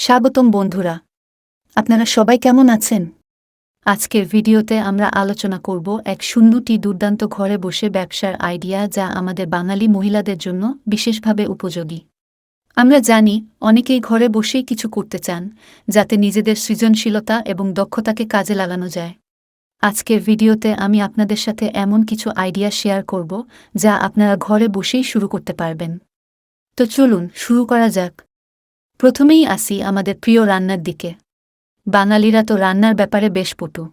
স্বাগতম বন্ধুরা। আপনারা সবাই কেমন আছেন? আজকের ভিডিওতে আমরা আলোচনা করব এক শূন্যটি দুর্দান্ত ঘরে বসে ব্যবসার আইডিয়া যা আমাদের বাঙালি মহিলাদের জন্য বিশেষভাবে উপযোগী। আমরা জানি অনেকেই ঘরে বসেই কিছু করতে চান, যাতে নিজেদের সৃজনশীলতা এবং দক্ষতাকে কাজে লাগানো যায়। আজকের ভিডিওতে আমি আপনাদের সাথে এমন কিছু আইডিয়া শেয়ার করব যা আপনারা ঘরে বসেই শুরু করতে পারবেন। তো চলুন, শুরু করা যাক। প্রথমেই আসি আমাদের প্রিয় রান্নার দিকে। বাঙালিরা তো রান্নার ব্যাপারে বেশ পটু।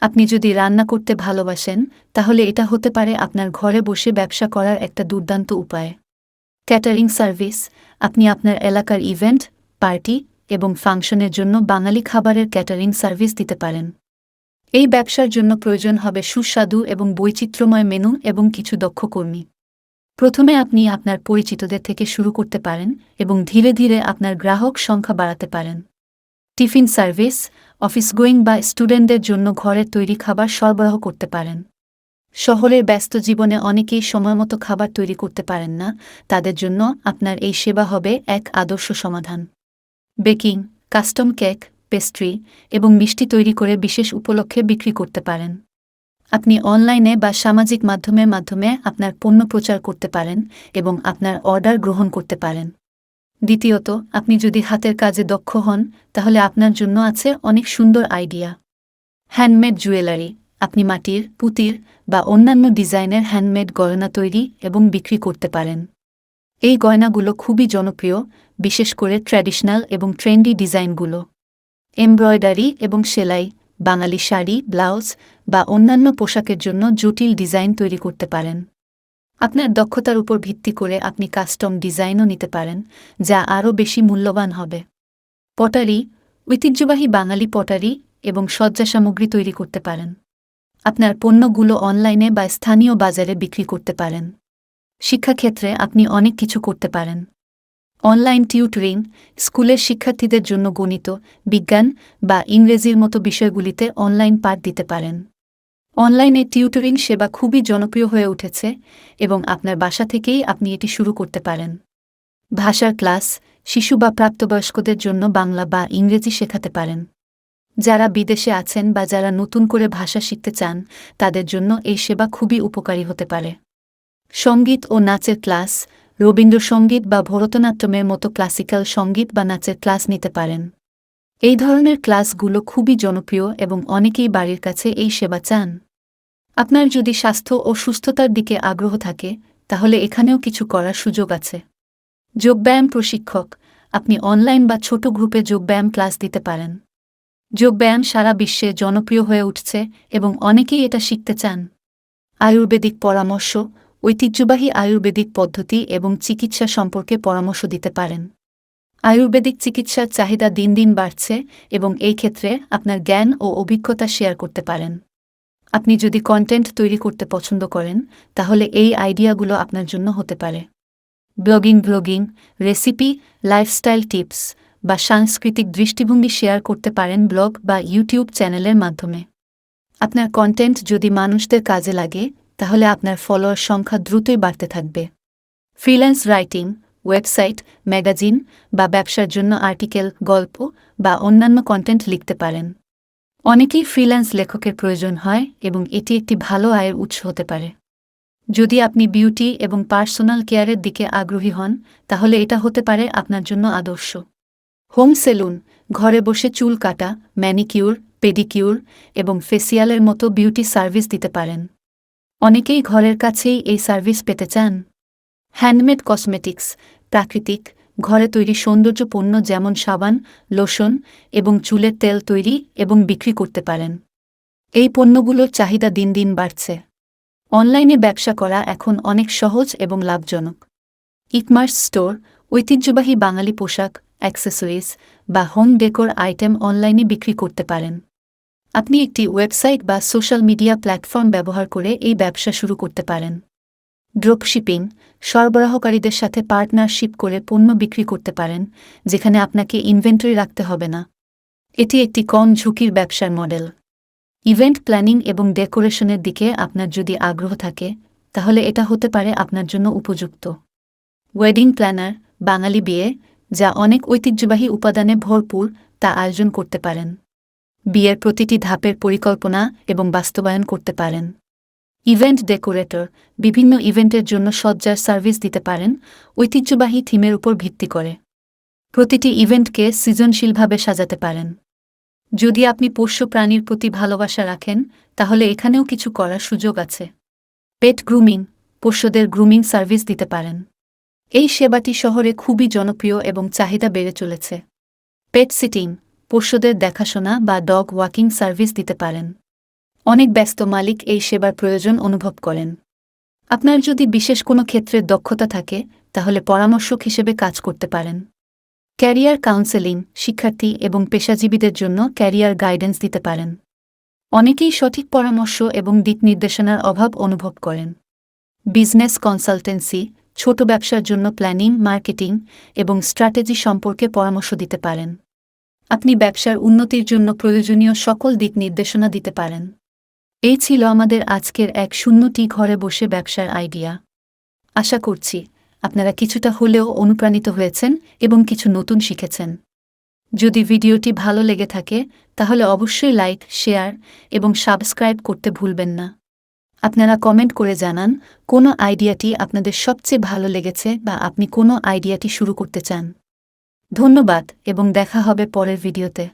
আপনি যদি রান্না করতে ভালোবাসেন, তাহলে এটা হতে পারে আপনার ঘরে বসে ব্যবসা করার একটা দুর্দান্ত উপায়। ক্যাটারিং সার্ভিস আপনি আপনার এলাকার ইভেন্ট পার্টি এবং ফাংশনের জন্য বাঙালি খাবারের ক্যাটারিং সার্ভিস দিতে পারেন। এই ব্যবসার জন্য প্রয়োজন হবে সুস্বাদু এবং বৈচিত্র্যময় মেনু এবং কিছু দক্ষ কর্মী। প্রথমে আপনি আপনার পরিচিতদের থেকে শুরু করতে পারেন এবং ধীরে ধীরে আপনার গ্রাহক সংখ্যা বাড়াতে পারেন। টিফিন সার্ভিস, অফিস গোয়িং বা স্টুডেন্টদের জন্য ঘরের তৈরি খাবার সরবরাহ করতে পারেন। শহরের ব্যস্ত জীবনে অনেকেই সময়মতো খাবার তৈরি করতে পারেন না, তাদের জন্য আপনার এই সেবা হবে এক আদর্শ সমাধান। বেকিং, কাস্টম কেক, পেস্ট্রি এবং মিষ্টি তৈরি করে বিশেষ উপলক্ষে বিক্রি করতে পারেন। আপনি অনলাইনে বা সামাজিক মাধ্যমের মাধ্যমে আপনার পণ্য প্রচার করতে পারেন এবং আপনার অর্ডার গ্রহণ করতে পারেন। দ্বিতীয়ত, আপনি যদি হাতের কাজে দক্ষ হন, তাহলে আপনার জন্য আছে অনেক সুন্দর আইডিয়া। হ্যান্ডমেড জুয়েলারি, আপনি মাটির, পুতির বা অন্যান্য ডিজাইনের হ্যান্ডমেড গয়না তৈরি এবং বিক্রি করতে পারেন। এই গয়নাগুলো খুবই জনপ্রিয়, বিশেষ করে ট্র্যাডিশনাল এবং ট্রেন্ডি ডিজাইনগুলো। এমব্রয়ডারি এবং সেলাই বাঙালি শাড়ি, ব্লাউজ বা অন্যান্য পোশাকের জন্য জটিল ডিজাইন তৈরি করতে পারেন। আপনার দক্ষতার উপর ভিত্তি করে আপনি কাস্টম ডিজাইনও নিতে পারেন, যা আরও বেশি মূল্যবান হবে। পটারি, ঐতিহ্যবাহী বাঙালি পটারি এবং সজ্জা সামগ্রী তৈরি করতে পারেন। আপনার পণ্যগুলো অনলাইনে বা স্থানীয় বাজারে বিক্রি করতে পারেন। শিক্ষাক্ষেত্রে আপনি অনেক কিছু করতে পারেন। অনলাইন টিউটরিং স্কুলের শিক্ষার্থীদের জন্য গণিত, বিজ্ঞান বা ইংরেজির মতো বিষয়গুলিতে অনলাইন পাঠ দিতে পারেন। অনলাইনে টিউটরিং সেবা খুবই জনপ্রিয় হয়ে উঠেছে এবং আপনার বাসা থেকেই আপনি এটি শুরু করতে পারেন। ভাষার ক্লাস শিশু বা প্রাপ্তবয়স্কদের জন্য বাংলা বা ইংরেজি শেখাতে পারেন। যারা বিদেশে আছেন বা যারা নতুন করে ভাষা শিখতে চান, তাদের জন্য এই সেবা খুবই উপকারী হতে পারে। সংগীত ও নাচের ক্লাস রবীন্দ্রসঙ্গীত বা ভরতনাট্যমের মতো ক্লাসিক্যাল সংগীত বা নাচের ক্লাস নিতে পারেন। এই ধরনের ক্লাসগুলো খুবই জনপ্রিয় এবং অনেকেই বাড়ির কাছে এই সেবা চান। আপনার যদি স্বাস্থ্য ও সুস্থতার দিকে আগ্রহ থাকে, তাহলে এখানেও কিছু করার সুযোগ আছে। যোগব্যায়াম প্রশিক্ষক, আপনি অনলাইন বা ছোট গ্রুপে যোগব্যায়াম ক্লাস দিতে পারেন। যোগব্যায়াম সারা বিশ্বে জনপ্রিয় হয়ে উঠছে এবং অনেকেই এটা শিখতে চান। আয়ুর্বেদিক পরামর্শ ঐতিহ্যবাহী আয়ুর্বেদিক পদ্ধতি এবং চিকিৎসা সম্পর্কে পরামর্শ দিতে পারেন। আয়ুর্বেদিক চিকিৎসার চাহিদা দিন দিন বাড়ছে এবং এই ক্ষেত্রে আপনার জ্ঞান ও অভিজ্ঞতা শেয়ার করতে পারেন। আপনি যদি কন্টেন্ট তৈরি করতে পছন্দ করেন, তাহলে এই আইডিয়াগুলো আপনার জন্য হতে পারে। Blogging blogging, recipe, lifestyle tips বা সাংস্কৃতিক দৃষ্টিভঙ্গি শেয়ার করতে পারেন ব্লগ বা ইউটিউব চ্যানেলের মাধ্যমে। আপনার কন্টেন্ট যদি মানুষদের কাজে লাগে তাহলে আপনার ফলোয়ার সংখ্যা দ্রুতই বাড়তে থাকবে। ফ্রিল্যান্স রাইটিং ওয়েবসাইট ম্যাগাজিন বা ব্যবসার জন্য আর্টিকেল গল্প বা অন্যান্য কন্টেন্ট লিখতে পারেন। অনেকেই ফ্রিল্যান্স লেখকের প্রয়োজন হয় এবং এটি একটি ভালো আয়ের উৎস হতে পারে। যদি আপনি বিউটি এবং পার্সোনাল কেয়ারের দিকে আগ্রহী হন, তাহলে এটা হতে পারে আপনার জন্য আদর্শ। হোম সেলুন ঘরে বসে চুল কাটা ম্যানিকিউর পেডিকিউর এবং ফেসিয়ালের মতো বিউটি সার্ভিস দিতে পারেন। অনেকেই ঘরের কাছেই এই সার্ভিস পেতে চান। হ্যান্ডমেড কসমেটিক্স, প্রাকৃতিক, ঘরে তৈরি সৌন্দর্য পণ্য যেমন সাবান, লোশন এবং চুলের তেল তৈরি এবং বিক্রি করতে পারেন। এই পণ্যগুলোর চাহিদা দিন দিন বাড়ছে। অনলাইনে ব্যবসা করা এখন অনেক সহজ এবং লাভজনক। ইকমার্স স্টোর, ঐতিহ্যবাহী বাঙালি পোশাক, অ্যাক্সেসরিজ বা হোম ডেকোর আইটেম অনলাইনে বিক্রি করতে পারেন। আপনি একটি ওয়েবসাইট বা সোশ্যাল মিডিয়া প্ল্যাটফর্ম ব্যবহার করে এই ব্যবসা শুরু করতে পারেন। ড্রপশিপিং, সরবরাহকারীদের সাথে পার্টনারশিপ করে পণ্য বিক্রি করতে পারেন, যেখানে আপনাকে ইনভেন্টরি রাখতে হবে না। এটি একটি কম ঝুঁকির ব্যবসার মডেল। ইভেন্ট প্ল্যানিং এবং ডেকোরেশনের দিকে আপনার যদি আগ্রহ থাকে, তাহলে এটা হতে পারে আপনার জন্য উপযুক্ত। ওয়েডিং প্ল্যানার, বাঙালি বিয়ে, যা অনেক ঐতিহ্যবাহী উপাদানে ভরপুর, তা আয়োজন করতে পারেন। বিয়ের প্রতিটি ধাপের পরিকল্পনা এবং বাস্তবায়ন করতে পারেন। ইভেন্ট ডেকোরেটর বিভিন্ন ইভেন্টের জন্য সজ্জার সার্ভিস দিতে পারেন, ঐতিহ্যবাহী থিমের উপর ভিত্তি করে। প্রতিটি ইভেন্টকে সৃজনশীলভাবে সাজাতে পারেন। যদি আপনি পোষ্য প্রাণীর প্রতি ভালোবাসা রাখেন, তাহলে এখানেও কিছু করার সুযোগ আছে। পেট গ্রুমিং, পোষ্যদের গ্রুমিং সার্ভিস দিতে পারেন। এই সেবাটি শহরে খুবই জনপ্রিয় এবং চাহিদা বেড়ে চলেছে। পেট সিটিং পোষ্যদের দেখাশোনা বা ডগ ওয়াকিং সার্ভিস দিতে পারেন। অনেক ব্যস্ত মালিক এই সেবার প্রয়োজন অনুভব করেন। আপনার যদি বিশেষ কোনো ক্ষেত্রে দক্ষতা থাকে, তাহলে পরামর্শক হিসেবে কাজ করতে পারেন। ক্যারিয়ার কাউন্সেলিং, শিক্ষার্থী এবং পেশাজীবীদের জন্য ক্যারিয়ার গাইডেন্স দিতে পারেন। অনেকেই সঠিক পরামর্শ এবং দিক নির্দেশনার অভাব অনুভব করেন। বিজনেস কনসালটেন্সি, ছোট ব্যবসার জন্য প্ল্যানিং, মার্কেটিং এবং স্ট্র্যাটেজি সম্পর্কে পরামর্শ দিতে পারেন। আপনি ব্যবসার উন্নতির জন্য প্রয়োজনীয় সকল দিক নির্দেশনা দিতে পারেন। এই ছিল আমাদের আজকের এক শূন্যটি ঘরে বসে ব্যবসার আইডিয়া। আশা করছি আপনারা কিছুটা হলেও অনুপ্রাণিত হয়েছেন এবং কিছু নতুন শিখেছেন। যদি ভিডিওটি ভালো লেগে থাকে, তাহলে অবশ্যই লাইক, শেয়ার এবং সাবস্ক্রাইব করতে ভুলবেন না। আপনারা কমেন্ট করে জানান, কোনো আইডিয়াটি আপনাদের সবচেয়ে ভালো লেগেছে বা আপনি কোনো আইডিয়াটি শুরু করতে চান। ধন্যবাদ এবং দেখা হবে পরের ভিডিওতে।